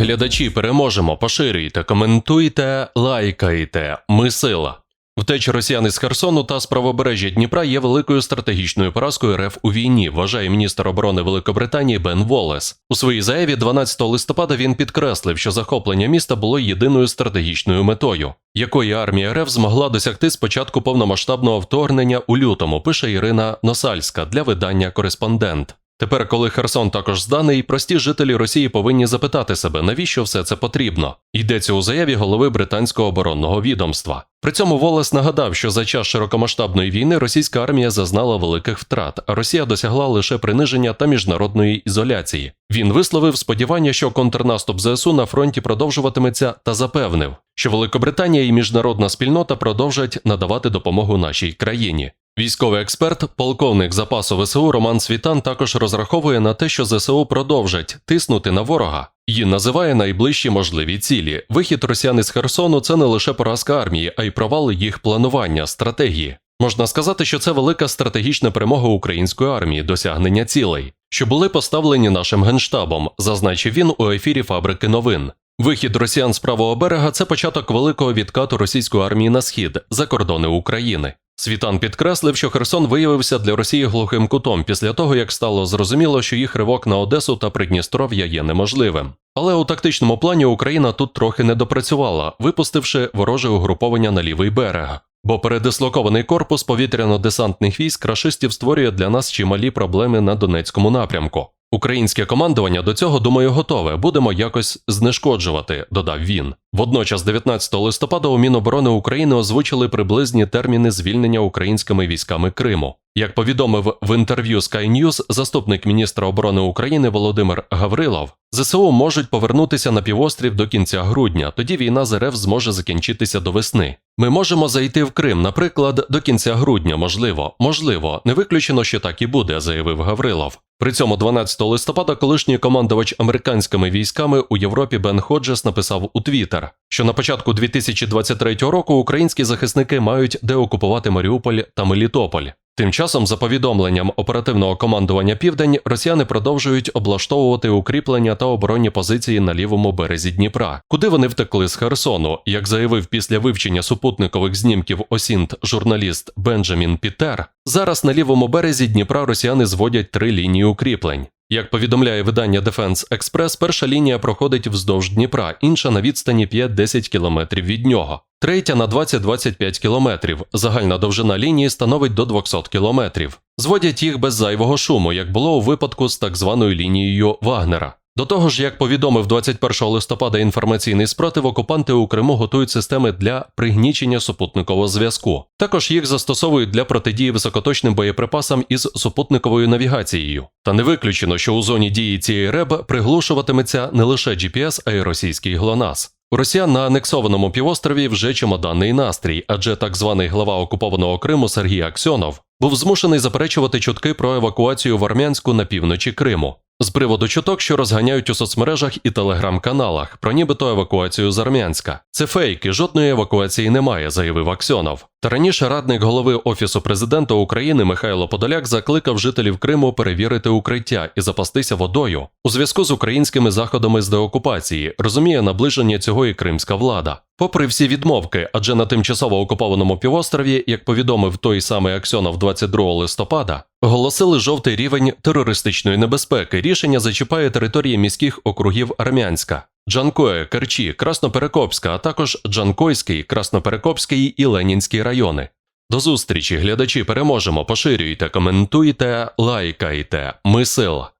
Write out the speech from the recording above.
Глядачі переможемо, поширюйте, коментуйте, лайкайте. Ми сила. Втеча росіян із Херсону та з правобережжя Дніпра є великою стратегічною поразкою РФ у війні, вважає міністр оборони Великобританії Бен Волес. У своїй заяві 12 листопада він підкреслив, що захоплення міста було єдиною стратегічною метою, якої армія РФ змогла досягти з початку повномасштабного вторгнення у лютому. Пише Ірина Носальська для видання Кореспондент. Тепер, коли Херсон також зданий, прості жителі Росії повинні запитати себе, навіщо все це потрібно. Йдеться у заяві голови британського оборонного відомства. При цьому Волес нагадав, що за час широкомасштабної війни російська армія зазнала великих втрат, а Росія досягла лише приниження та міжнародної ізоляції. Він висловив сподівання, що контрнаступ ЗСУ на фронті продовжуватиметься, та запевнив, що Великобританія і міжнародна спільнота продовжать надавати допомогу нашій країні. Військовий експерт, полковник запасу ВСУ Роман Світан також розраховує на те, що ЗСУ продовжать тиснути на ворога і називає найближчі можливі цілі. Вихід росіян із Херсону це не лише поразка армії, а й провал їх планування, стратегії. Можна сказати, що це велика стратегічна перемога української армії, досягнення цілей, що були поставлені нашим генштабом, зазначив він у ефірі фабрики новин. Вихід росіян з правого берега це початок великого відкату російської армії на схід за кордони України. Світан підкреслив, що Херсон виявився для Росії глухим кутом після того, як стало зрозуміло, що їх ривок на Одесу та Придністров'я є неможливим. Але у тактичному плані Україна тут трохи не допрацювала, випустивши вороже угруповання на лівий берег. Бо передислокований корпус повітряно-десантних військ рашистів створює для нас чималі проблеми на Донецькому напрямку. Українське командування до цього, думаю, готове. Будемо якось знешкоджувати, додав він. Водночас, 19 листопада, у Міноборони України озвучили приблизні терміни звільнення українськими військами Криму. Як повідомив в інтерв'ю Sky News заступник міністра оборони України Володимир Гаврилов, ЗСУ можуть повернутися на півострів до кінця грудня. Тоді війна з РФ зможе закінчитися до весни. Ми можемо зайти в Крим, наприклад, до кінця грудня. Можливо, можливо, не виключено, що так і буде, заявив Гаврилов. При цьому 12 листопада колишній командувач американськими військами у Європі Бен Ходжес написав у Твіттер, що на початку 2023 року українські захисники мають деокупувати Маріуполь та Мелітополь. Тим часом, за повідомленням оперативного командування Південь, росіяни продовжують облаштовувати укріплення та оборонні позиції на лівому березі Дніпра, куди вони втекли з Херсону. Як заявив після вивчення супутникових знімків Осінт журналіст Бенджамін Пітер, зараз на лівому березі Дніпра росіяни зводять три лінії укріплень. Як повідомляє видання Defense Express, перша лінія проходить вздовж Дніпра, інша на відстані 5-10 кілометрів від нього, третя на 20-25 кілометрів. Загальна довжина лінії становить до 200 кілометрів. Зводять їх без зайвого шуму, як було у випадку з так званою лінією Вагнера. До того ж, як повідомив 21 листопада інформаційний спротив, окупанти у Криму готують системи для пригнічення супутникового зв'язку. Також їх застосовують для протидії високоточним боєприпасам із супутниковою навігацією. Та не виключено, що у зоні дії цієї РЕБ приглушуватиметься не лише GPS, а й російський ГЛОНАСС. У росіян на анексованому півострові вже чемоданний настрій, адже так званий глава окупованого Криму Сергій Аксьонов був змушений заперечувати чутки про евакуацію в Армянську на півночі Криму. З приводу чуток, що розганяють у соцмережах і телеграм-каналах, про нібито евакуацію з Армянська. Це фейки, жодної евакуації немає, заявив Аксьонов. Та раніше радник голови Офісу президента України Михайло Подоляк закликав жителів Криму перевірити укриття і запастися водою у зв'язку з українськими заходами з деокупації, розуміє наближення цього і кримська влада. Попри всі відмовки, адже на тимчасово окупованому півострові, як повідомив той самий Аксьонов 22 листопада, оголосили жовтий рівень терористичної небезпеки. Рішення зачіпає території міських округів Армянська. Джанкое, Керчі, Красноперекопська, а також Джанкойський, Красноперекопський і Ленінський райони. До зустрічі, глядачі, переможемо, поширюйте, коментуйте, лайкайте. Ми сила.